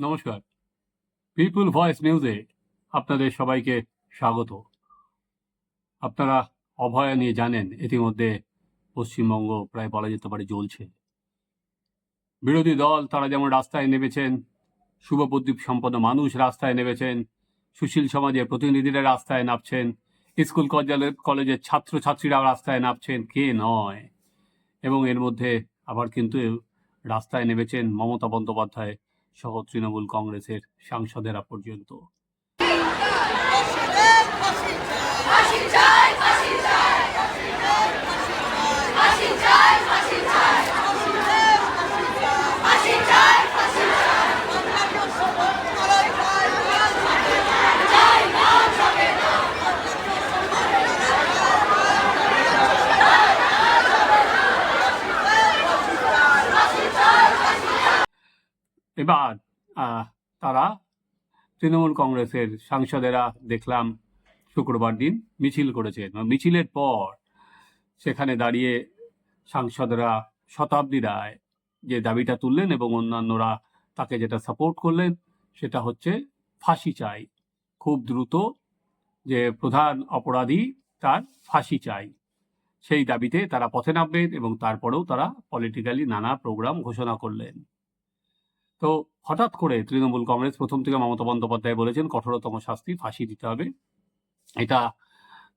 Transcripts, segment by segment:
নমস্কার। পিপুল ভয়েস নিউজে আপনাদের সবাইকে স্বাগত। আপনারা অভয়া নিয়ে জানেন, ইতিমধ্যে পশ্চিমবঙ্গ প্রায় বলা যেতে পারে জ্বলছে। বিরোধী দল, তারা যেমন রাস্তায় নেমেছেন শুভপ্রদীপ সম্পন্ন মানুষ রাস্তায় নেমেছেন, সুশীল সমাজের প্রতিনিধিরা রাস্তায় নামছেন, স্কুল কলেজের কলেজের ছাত্রছাত্রীরা রাস্তায় নামছেন, কে নয়? এবং এর মধ্যে আবার কিন্তু রাস্তায় নেমেছেন মমতা বন্দ্যোপাধ্যায় সহ তৃণমূল কংগ্রেসের সাংসদেরা পর্যন্ত ফাঁসি চাই ফাঁসি চাই ফাঁসি চাই ফাঁসি চাই চাই না যাবে না এবার তারা তৃণমূল কংগ্রেসের সাংসদেরা দেখলাম শুক্রবার দিন মিছিল করেছেন মিছিলের পর সেখানে দাঁড়িয়ে সাংসদরা শতাব্দী রায় যে দাবিটা তুললেন এবং অন্যান্যরা তাকে যেটা সাপোর্ট করলেন সেটা হচ্ছে ফাঁসি চাই। খুব দ্রুত যে প্রধান অপরাধী তার ফাঁসি চাই। সেই দাবিতে তারা পথে নামবেন এবং তারপরেও তারা পলিটিক্যালি নানা প্রোগ্রাম ঘোষণা করলেন। তো হঠাৎ করে তৃণমূল কংগ্রেস প্রথম থেকে মমতা বন্দ্যোপাধ্যায় বলেছেন, কঠোরতম শাস্তি ফাঁসি দিতে হবে। এটা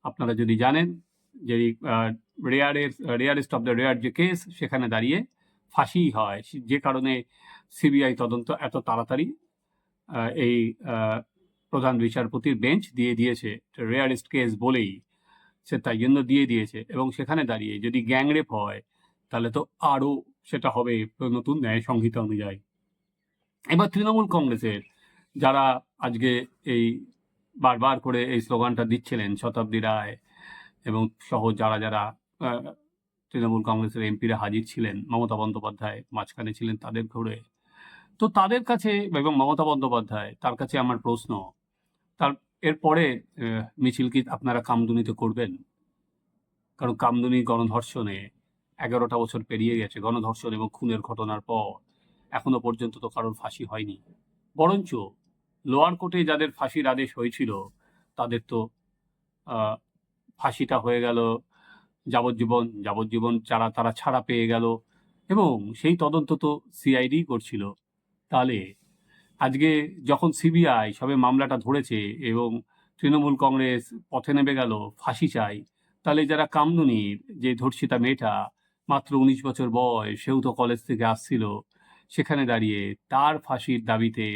আপনারা যদি জানেন যে রেয়ারের রেয়ারেস্ট অফ দ্য রেয়ার যে কেস, সেখানে দাঁড়িয়ে ফাঁসি হয়। যে কারণে সিবিআই তদন্ত এত তাড়াতাড়ি এই প্রধান বিচারপতির বেঞ্চ দিয়ে দিয়েছে। রেয়ারেস্ট কেস বলেই সে তাই জন্য দিয়ে দিয়েছে এবং সেখানে দাঁড়িয়ে যদি গ্যাংরেপ হয়, তাহলে তো আরও সেটা হবে নতুন ন্যায় সংহিতা অনুযায়ী। এবার তৃণমূল কংগ্রেসের যারা আজকে এই বারবার করে এই স্লোগানটা দিচ্ছিলেন শতাব্দী রায় এবং সহ যারা যারা তৃণমূল কংগ্রেসের এমপিরা হাজির ছিলেন, মমতা বন্দ্যোপাধ্যায় মাঝখানে ছিলেন তাদের ঘুরে। তো তাদের কাছে এবং মমতা বন্দ্যোপাধ্যায়, তার কাছে আমার প্রশ্ন, তার এরপরে মিছিল কি আপনারা কামদুনিতে করবেন? কারণ কামদুনি গণধর্ষণে এগারোটা বছর পেরিয়ে গেছে, গণধর্ষণ এবং খুনের ঘটনার পর এখনও পর্যন্ত তো কারোর ফাঁসি হয়নি। বরঞ্চ লোয়ার কোর্টে যাদের ফাঁসির আদেশ হয়েছিল, তাদের তো ফাঁসিটা হয়ে গেল, যাবজ্জীবন যাবজ্জীবন যারা তারা ছাড়া পেয়ে গেল এবং সেই তদন্ত তো সিআইডি করছিল। তাহলে আজকে যখন সিবিআই সবে মামলাটা ধরেছে এবং তৃণমূল কংগ্রেস পথে নেমে গেল, ফাঁসি চাই, তাহলে যারা কামদুনির যে ধর্ষিতা মেয়েটা, মাত্র উনিশ বছর বয়স, সেও তো কলেজ থেকে আসছিল। সেখানে দাঁড়িয়ে তার ফাঁসির দাবিতে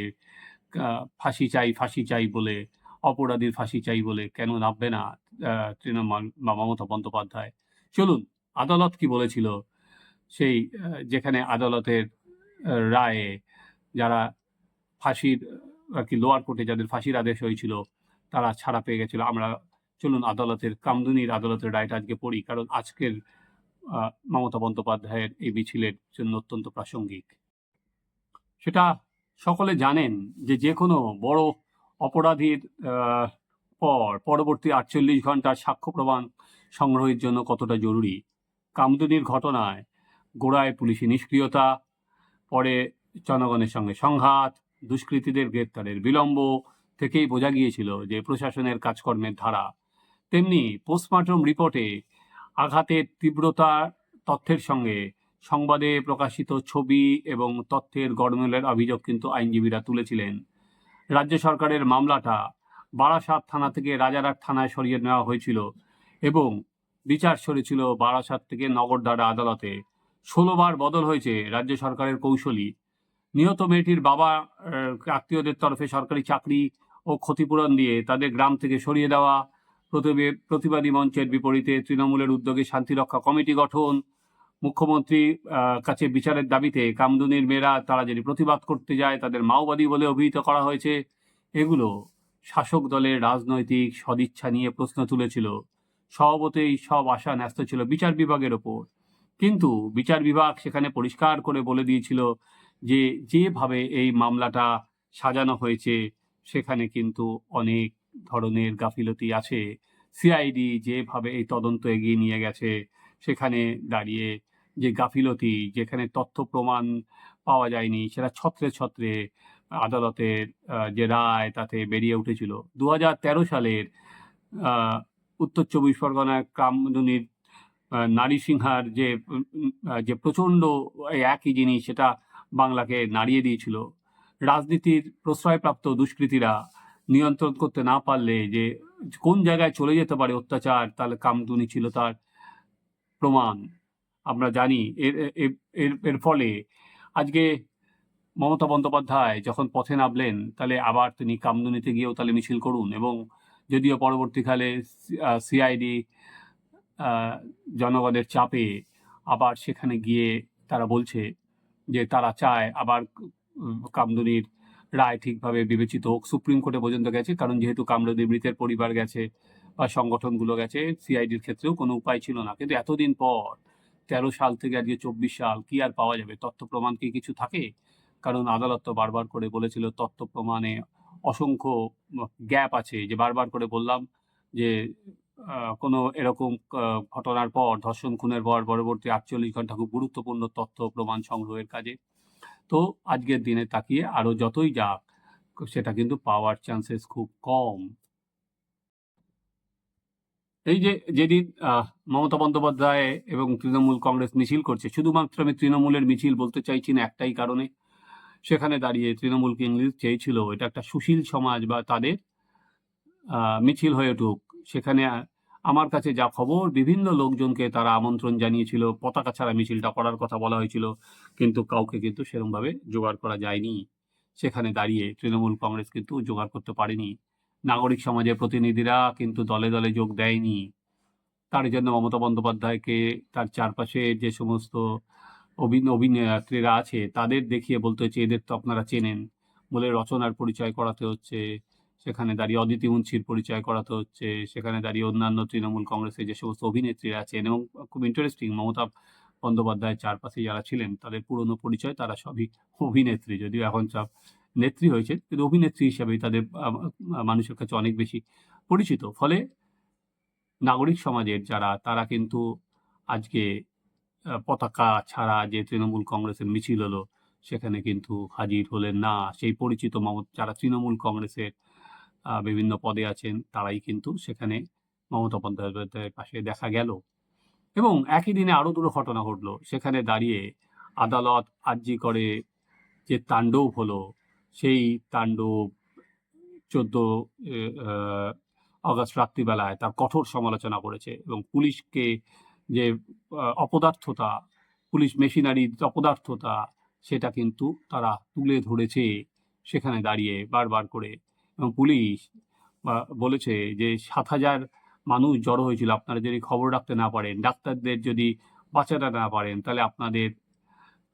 ফাঁসি চাই ফাঁসি চাই বলে, অপরাধীর ফাঁসি চাই বলে কেন নামবে না তৃণমূল বা মমতা বন্দ্যোপাধ্যায়? চলুন, আদালত কি বলেছিল? সেই যেখানে আদালতের রায়ে যারা ফাঁসির আর কি লোয়ার কোর্টে যাদের ফাঁসির আদেশ হয়েছিল, তারা ছাড়া পেয়ে গেছিল। আমরা চলুন আদালতের, কামদুনির আদালতের রায়টা আজকে পড়ি, কারণ আজকের মমতা বন্দ্যোপাধ্যায়ের এই মিছিলের জন্য অত্যন্ত প্রাসঙ্গিক। সেটা সকলে জানেন যে যে কোনো বড় অপরাধীর পর পরবর্তী আটচল্লিশ ঘণ্টার সাক্ষ্য প্রমাণ সংগ্রহের জন্য কতটা জরুরি? কামদুনির ঘটনায় গোড়ায় পুলিশি নিষ্ক্রিয়তা, পরে জনগণের সঙ্গে সংঘাত, দুষ্কৃতীদের গ্রেপ্তারের বিলম্ব থেকেই বোঝা গিয়েছিল যে প্রশাসনের কাজকর্মের ধারা। তেমনি পোস্টমর্টম রিপোর্টে আঘাতের তীব্রতা, তথ্যের সঙ্গে সংবাদে প্রকাশিত ছবি এবং তথ্যের গড়মেলের অভিযোগ কিন্তু আইনজীবীরা তুলেছিলেন। রাজ্য সরকারের মামলাটা বারাসাত থানা থেকে রাজারহাট থানায় সরিয়ে নেওয়া হয়েছিল এবং বিচার সরেছিল বারাসাত থেকে নগরদারা আদালতে। ষোলোবার বদল হয়েছে রাজ্য সরকারের কৌশলী। নিহত মেয়েটির বাবা আত্মীয়দের তরফে সরকারি চাকরি ও ক্ষতিপূরণ দিয়ে তাদের গ্রাম থেকে সরিয়ে দেওয়া। প্রতিবে- প্রতিবাদী মঞ্চের বিপরীতে তৃণমূলের উদ্যোগে শান্তিরক্ষা কমিটি গঠন মুখ্যমন্ত্রী কাছে বিচারের দাবিতে কামদুনির মেয়েরা তারা যদি প্রতিবাদ করতে যায়, তাদের মাওবাদী বলে অভিহিত করা হয়েছে। এগুলো শাসক দলের রাজনৈতিক সদিচ্ছা নিয়ে প্রশ্ন তুলেছিল। স্বভাবতই সব আশা ন্যস্ত ছিল বিচার বিভাগের ওপর। কিন্তু বিচার বিভাগ সেখানে পরিষ্কার করে বলে দিয়েছিল যে, যেভাবে এই মামলাটা সাজানো হয়েছে, সেখানে কিন্তু অনেক ধরনের গাফিলতি আছে। সিআইডি যেভাবে এই তদন্ত এগিয়ে নিয়ে গেছে, সেখানে দাঁড়িয়ে যে গাফিলতি, যেখানে তথ্য প্রমাণ পাওয়া যায়নি, সেটা ছত্রে ছত্রে আদালতের যে রায় তাতে বেরিয়ে উঠেছিল। দু হাজার তেরো সালের উত্তর চব্বিশ পরগনার কামদুনির নারী সিংহার যে যে প্রচণ্ড একই জিনিস, সেটা বাংলাকে নাড়িয়ে দিয়েছিল। রাজনীতির প্রশ্রয়প্রাপ্ত দুষ্কৃতীরা নিয়ন্ত্রণ করতে না পারলে যে, কোন জায়গায় চলে যেতে পারে অত্যাচার, তাহলে কামদুনি ছিল তার প্রমাণ। আমরা জানি এর, এর- এর ফলে আজকে মমতা বন্দ্যোপাধ্যায় যখন পথে নামলেন, তাহলে আবার তিনি কামদুনিতে গিয়েও তাহলে মিছিল করুন এবং যদিও পরবর্তীকালে সিআইডি জনগণের চাপে আবার সেখানে গিয়ে তারা বলছে যে তারা চায় আবার কামদুনির রায় ঠিকভাবে বিবেচিত হোক। সুপ্রিম কোর্টে পর্যন্ত গেছে, কারণ যেহেতু কামরুদি মৃতের পরিবার গেছে বা সংগঠনগুলো গেছে, সিআইডির ক্ষেত্রেও কোনো উপায় ছিল না। কিন্তু এতদিন পর তেরো সাল থেকে আজকে চব্বিশ সাল, কি আর পাওয়া যাবে? তথ্য প্রমাণ কি কিছু থাকে? কারণ আদালত তো বারবার করে বলেছিল, তথ্য প্রমাণে অসংখ্য গ্যাপ আছে। যে বারবার করে বললাম যে কোনো এরকম ঘটনার পর, ধর্ষণ খুনের পর, পরবর্তী আটচল্লিশ ঘণ্টা খুব গুরুত্বপূর্ণ তথ্য প্রমাণ সংগ্রহের কাজে। তো আজকের দিনে তাকিয়ে আরও যতই যাক, সেটা কিন্তু পাওয়ার চান্সেস খুব কম। এই যে যেদিন মমতা বন্দ্যোপাধ্যায় এবং তৃণমূল কংগ্রেস মিছিল করছে, শুধুমাত্র আমি তৃণমূলের মিছিল বলতে চাইছি না একটাই কারণে, সেখানে দাঁড়িয়ে তৃণমূলকে ইংলিশ চেয়েছিল, এটা একটা সুশীল সমাজ বা তাদের মিছিল হয়ে উঠুক। সেখানে আমার কাছে যা খবর, বিভিন্ন লোকজনকে তারা আমন্ত্রণ জানিয়েছিল, পতাকা ছাড়া মিছিলটা করার কথা বলা হয়েছিল, কিন্তু কাউকে কিন্তু সেরকমভাবে জোগাড় করা যায়নি। সেখানে দাঁড়িয়ে তৃণমূল কংগ্রেস কিন্তু জোগাড় করতে পারেনি। নাগরিক সমাজের প্রতিনিধিরা কিন্তু দলে দলে যোগ দেয়নি। তার জন্য মমতা বন্দ্যোপাধ্যায়কে তার চারপাশে যে সমস্ত অভিন অভিনেত্রীরা আছে, তাদের দেখিয়ে বলতে হচ্ছে, এদের তো আপনারা চেনেন। বলে রচনার পরিচয় করাতে হচ্ছে, সেখানে দাঁড়িয়ে অদিতি মুন্সির পরিচয় করাতে হচ্ছে, সেখানে দাঁড়িয়ে অন্যান্য তৃণমূল কংগ্রেসের যে সমস্ত অভিনেত্রীরা আছেন এবং খুব ইন্টারেস্টিং মমতা বন্দ্যোপাধ্যায়ের চারপাশে যারা ছিলেন, তাদের পুরনো পরিচয় তারা সবই অভিনেত্রী, যদিও এখন সব নেত্রী হয়েছে কিন্তু অভিনেত্রী হিসাবেই তাদের মানুষের কাছে অনেক বেশি পরিচিত। ফলে নাগরিক সমাজের যারা, তারা কিন্তু আজকে পতাকা ছাড়া যে তৃণমূল কংগ্রেসের মিছিল হলো, সেখানে কিন্তু হাজির হলেন না। সেই পরিচিত মমতা, যারা তৃণমূল কংগ্রেসের বিভিন্ন পদে আছেন, তারাই কিন্তু সেখানে মমতা বন্দ্যোপাধ্যায়ের পাশে দেখা গেল। এবং একই দিনে আরও দুটো ঘটনা ঘটলো। সেখানে দাঁড়িয়ে আদালত আর্জি করে যে তাণ্ডব হলো সেই তাণ্ডব, চোদ্দ অগস্ট রাত্রিবেলায় তার কঠোর সমালোচনা করেছে এবং পুলিশকে যে অপদার্থতা, পুলিশ মেশিনারির অপদার্থতা, সেটা কিন্তু তারা তুলে ধরেছে সেখানে দাঁড়িয়ে বারবার করে এবং পুলিশ বলেছে যে সাত হাজার মানুষ জড়ো হয়েছিল। আপনারা যদি খবর রাখতে না পারেন, ডাক্তারদের যদি বাঁচাতে না পারেন, তাহলে আপনাদের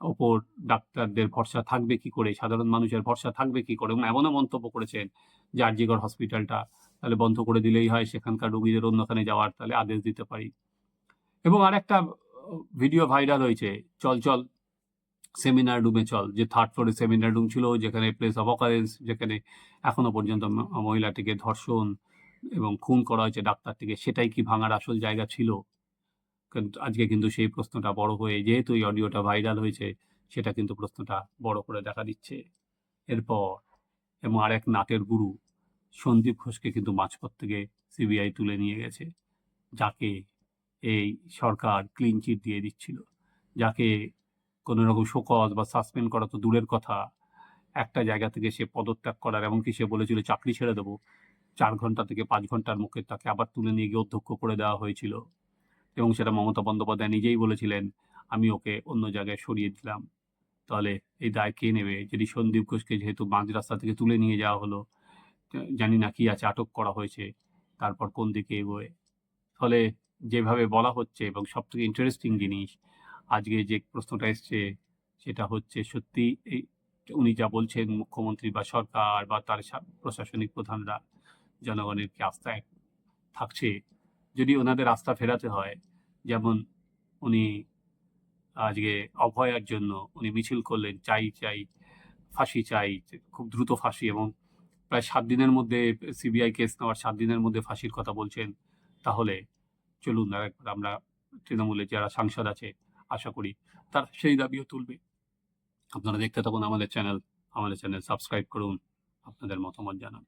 ওপর ডাক্তারদের ভরসা থাকবে কি করে? সাধারণ মানুষের ভরসা থাকবে কি করে? এবং এমনও মন্তব্য করেছেন যে আরজিগড় হসপিটালটা তাহলে বন্ধ করে দিলেই হয়, সেখানকার রোগীদের অন্যখানে যাওয়ার তাহলে আদেশ দিতে পারি। এবং আরেকটা ভিডিও ভাইরাল হয়েছে, চল চল, সেমিনার রুমে চল, যে থার্ড ফ্লোরে সেমিনার রুম ছিল, যেখানে প্লেস অফ অকারেন্স যেখানে এখনও পর্যন্ত মহিলাটিকে ধর্ষণ এবং খুন করা হয়েছে ডাক্তারটিকে, সেটাই কি ভাঙার আসল জায়গা ছিল? আজকে কিন্তু সেই প্রশ্নটা বড় হয়ে যেহেতু এই অডিওটা ভাইরাল হয়েছে, সেটা কিন্তু প্রশ্নটা বড় করে দেখা দিচ্ছে। এরপর এবং আরেক নাটের গুরু সন্দীপ ঘোষকে কিন্তু মাঝপথ থেকে সিবিআই তুলে নিয়ে গেছে, যাকে এই সরকার ক্লিন চিট দিয়ে দিচ্ছিল, যাকে কোনো রকম শোকজ বা সাসপেন্ড করা তো দূরের কথা। একটা জায়গা থেকে সে পদত্যাগ করার, এমনকি সে বলেছিল, চাকরি ছেড়ে দেবো। চার ঘণ্টা থেকে পাঁচ ঘণ্টার মুখে তাকে আবার তুলে নিয়ে গিয়ে অধ্যক্ষ করে দেওয়া হয়েছিল। এবং সেটা মমতা বন্দ্যোপাধ্যায় নিজেই বলেছিলেন, আমি ওকে অন্য জায়গায় সরিয়ে দিলাম। তাহলে এই দায় কে নেবে? যদি সন্দীপ ঘোষকে যেহেতু মাঝ রাস্তা থেকে তুলে নিয়ে যাওয়া হলো, জানি না কি আছে, আটক করা হয়েছে, তারপর কোন দিকে এগোয়? ফলে যেভাবে বলা হচ্ছে এবং সব থেকে ইন্টারেস্টিং জিনিস, আজকে যে প্রশ্নটা এসছে, সেটা হচ্ছে সত্যি এই উনি যা বলছেন মুখ্যমন্ত্রী বা সরকার বা তার প্রশাসনিক প্রধানরা, জনগণের কি আস্থায় থাকছে? যদি ওনাদের আস্থা ফেরাতে হয়, যেমন উনি আজকে অভয়ার জন্য উনি মিছিল করলেন, চাই চাই, ফাঁসি চাই, খুব দ্রুত ফাঁসি এবং প্রায় সাত দিনের মধ্যে সিবিআই কেস নেওয়ার সাত দিনের মধ্যে ফাঁসির কথা বলছেন, তাহলে চলুন আমরা তৃণমূলের যারা সাংসদ আছে, আশা করি তারা সেই দাবিও তুলবে। আপনারা দেখতে থাকুন আমাদের চ্যানেল আমাদের চ্যানেল সাবস্ক্রাইব করুন, আপনাদের মতামত জানান।